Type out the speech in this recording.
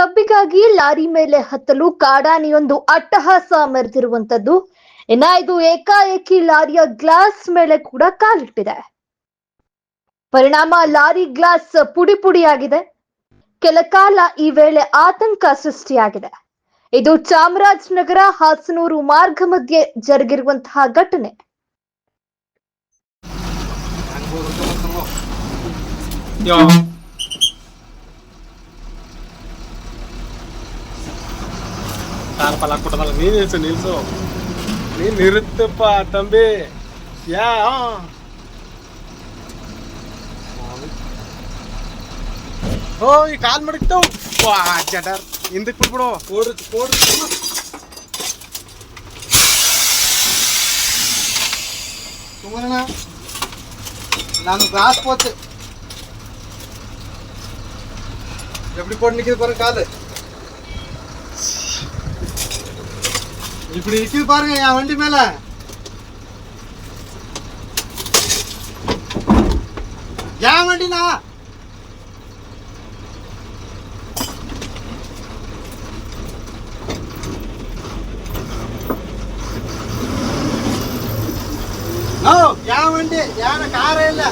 ಕಬ್ಬಿಗಾಗಿ lorry ಮೇಲೆ ಹತ್ತಲು ಕಾಡಾನಿಯೊಂದು ಅಟ್ಟಹಾಸ ಮೆರೆದಿರುವಂತದ್ದು. ಇನ್ನ ಇದು ಏಕಾಏಕಿ ಲಾರಿಯ ಗ್ಲಾಸ್ ಮೇಲೆ ಕೂಡ ಕಾಲಿಟ್ಟಿದೆ. ಪರಿಣಾಮ ಲಾರಿ ಗ್ಲಾಸ್ ಪುಡಿ ಪುಡಿಯಾಗಿದೆ. ಕೆಲ ಕಾಲ ಈ ವೇಳೆ ಆತಂಕ ಸೃಷ್ಟಿಯಾಗಿದೆ. ಇದು ಚಾಮರಾಜನಗರ ಹಾಸನೂರು ಮಾರ್ಗ ಮಧ್ಯೆ ಜರುಗಿರುವಂತಹ ಘಟನೆ. ಯೋ. தாரப்பலா கூட்டத்தால நீ நில்சு நில்சு. நீ நிறுத்துப்பா தம்பி. ஏ ஓ கால் மடக்கிட்டோம் வா ஜடர். இந்த குடுப்படும் ஓடு ஓடு தூங்கலண்ணா நான் கிளாஸ் போச்சு எப்படி போட்டு நிற்கிது பாருங்க காலு? இப்படி நிக்குது பாருங்க என் வண்டி மேல. என் வண்டினா என் வண்டி என் காரே இல்லை.